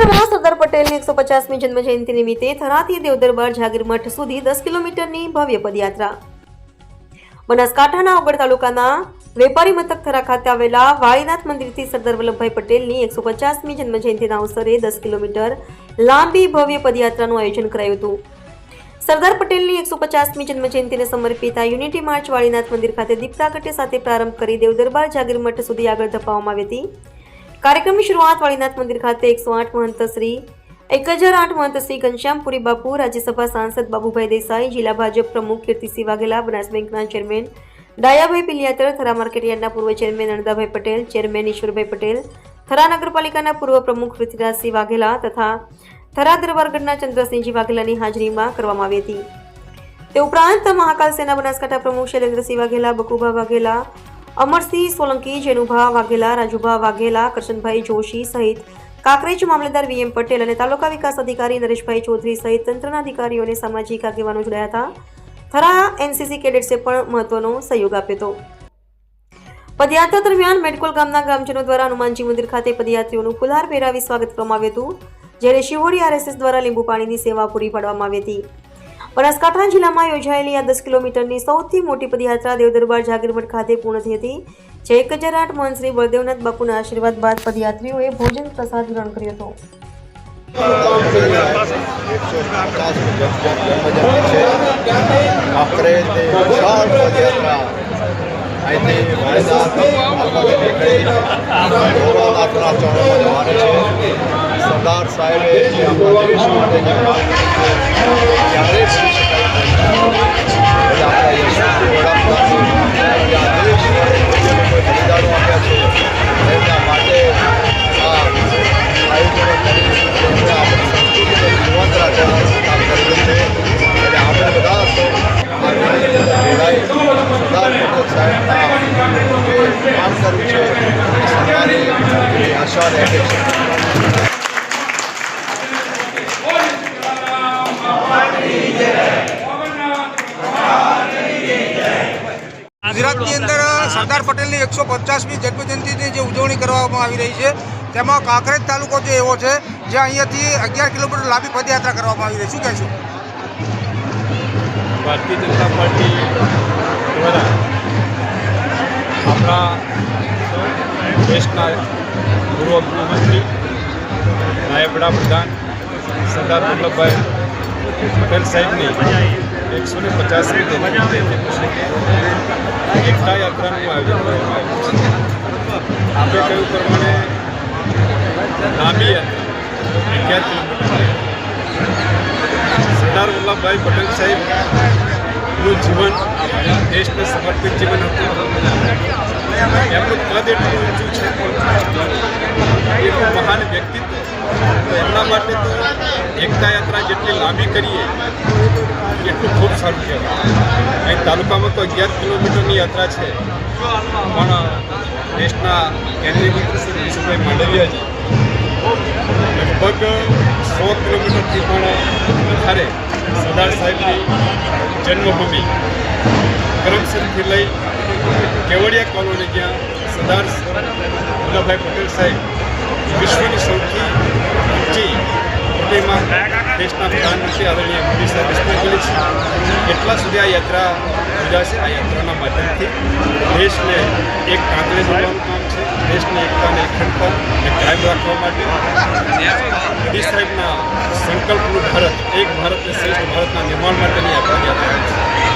બનાસકાંઠામાં સરદાર પટેલની એકસો પચાસમી જન્મ જયંતિ નિમિત્તે થરાથી દેવદરબાર જાગીર મઠ સુધી દસ કિલોમીટરની ભવ્ય પદયાત્રા. બનાસકાંઠાના ઓગળ તાલુકાના વેપારી મથક થરા ખાતે આવેલા વાળીનાથ મંદિરથી સરદાર વલ્લભભાઈ પટેલની એકસો પચાસમી જન્મજયંતિના અવસરે દસ કિલોમીટર લાંબી ભવ્ય પદયાત્રાનું આયોજન કરાયું હતું. સરદાર પટેલની એકસો પચાસમી જન્મજયંતિને સમર્પિત આ યુનિટી માર્ચ વાળીનાથ મંદિર ખાતે દીપતા સાથે પ્રારંભ કરી દેવદરબાર જાગીર મઠ સુધી આગળ ધપાવવામાં આવી હતી. કાર્યક્રમની શરૂઆત વાળીનાથ મંદિર ખાતે એકસો આઠ મહંત શ્રી, એક હજાર આઠ મહંત શ્રી ઘનશ્યામપુરી બાપુ, રાજ્યસભા સાંસદ બાબુભાઈ દેસાઈ, જિલ્લા ભાજપ પ્રમુખ કીર્તિસિંહ વાઘેલા, બનાસ બેંકના ચેરમેન ડાયાભાઈ પિલિયાતર, થરા માર્કેટયાર્ડના પૂર્વ ચેરમેન અણદાભાઈ પટેલ, ચેરમેન ઈશ્વરભાઈ પટેલ, થરા નગરપાલિકાના પૂર્વ પ્રમુખ પૃથ્વીરાજસિંહ વાઘેલા તથા થરા દરબારગઢના ચંદ્રસિંહજી વાઘેલાની હાજરીમાં કરવામાં આવી હતી. તે ઉપરાંત મહાકાલ સેના બનાસકાંઠા પ્રમુખ શૈલેન્દ્રસિંહ વાઘેલા, બકુભા વાઘેલા અમરસિંહ સોલંકી, જેનુભા વાઘેલા, રાજુભા વાઘેલા, કરશનભાઈ જોશી સહિત કાકરેજ મામલેદાર વીએમ પટેલ અને તાલુકા વિકાસ અધિકારી નરેશભાઈ ચૌધરી સહિત તંત્રના અધિકારીઓ અને સામાજિક આગેવાનો જોડાયા હતા. થરા એનસીસી કેડેટ્સે પણ મહત્વનો સહયોગ આપ્યો હતો. પદયાત્રા દરમિયાન મેડકોલ ગામના ગ્રામજનો દ્વારા હનુમાનજી મંદિર ખાતે પદયાત્રીઓનું ફુલહાર પહેરાવી સ્વાગત કરવામાં આવ્યું હતું, જ્યારે શિહોરી આરએસએસ દ્વારા લીંબુ પાણીની સેવા પૂરી પાડવામાં આવી હતી. બનાસકાંઠા જિલ્લામાં યોજાયેલી આ દસ કિલોમીટરની સૌથી મોટી પદયાત્રા દેવદરબાર જાગીરમઠ ખાતે પૂર્ણ થઈ હતી. જે એક હજાર આઠ મહંત શ્રી બળદેવનાથ બાપુના આશીર્વાદ બાદ પદયાત્રીઓએ ભોજન પ્રસાદ ગ્રહણ કર્યો હતો. અહીંથી ચરણોમાં જવાનું છે. સરદાર સાહેબે જે આપણા દેશ માટે જે કામ કર્યું છે ક્યારેય ભૂલી શકાય નહીં. એટલે આપણા યશસ્વી વડાપ્રધાને જે આ દેશ માટે જે લોકોએ બલિદાનો આપ્યા છે એમના માટે આ આયોજનો કરી એમણે આપણી સંસ્કૃતિને જીવંત રાખવાનું કામ કર્યું છે એટલે આપણે બધા સૌ આ જોડાઈ સરદાર પટેલ સાહેબના જે કામ કર્યું છે એ સન્માનની એવી આશા રાખે છે ગુજરાતની અંદર સરદાર પટેલની એકસો પચાસમી જન્મજયંતિની જે ઉજવણી કરવામાં આવી રહી છે, તેમાં કાંકરેજ તાલુકો જે એવો છે, જે અહીંયાથી અગિયાર કિલોમીટર લાંબી પદયાત્રા કરવામાં આવી રહી શું કહેશું? ભારતીય જનતા પાર્ટી દ્વારા આપણા દેશના પૂર્વ ગૃહમંત્રી નાયબ વડાપ્રધાન, સરદાર વલ્લભભાઈ પટેલ સાહેબની એકસો ને પચાસમી એકતા યાત્રાનું આયોજન કરવામાં આવ્યું પ્રમાણે લાંબી યાત્રા સરદાર વલ્લભભાઈ પટેલ સાહેબનું જીવન દેશને સમર્પિત જીવન હતું. એમનું પદ એટલું ઊંચું છે. એટલું મહાન વ્યક્તિત્વ. એમના માટે તો એકતા યાત્રા જેટલી લાંબી કરીએ, એટલું ખૂબ સારું કહેવાય. અહીં તાલુકામાં તો અગિયાર કિલોમીટરની યાત્રા છે, પણ દેશના કેન્દ્રીય મંત્રી શ્રી વિશુભાઈ માંડવિયાજી લગભગ સો કિલોમીટરથી પણ વધારે સરદાર સાહેબની જન્મભૂમિ કરમસરથી લઈ કેવડિયા કોલોની જ્યાં સરદાર વલ્લભભાઈ પટેલ સાહેબ વિશ્વની સૌથી પ્રતિમા દેશના પ્રધાનમંત્રી આદરણીય મોદી સાહેબ સ્થાપેલી છે. એટલા સુધી આ યાત્રા યોજાશે આ યાત્રાના માધ્યમથી દેશને એક કાંકરે જોડવાનું કામ છે. દેશને એકતાને અખંડતા કાયમ રાખવા માટે મોદી સાહેબના સંકલ્પનું ભારત, એક ભારત શ્રેષ્ઠ ભારતના નિર્માણ માટેની યાત્રા યાત્રા છે.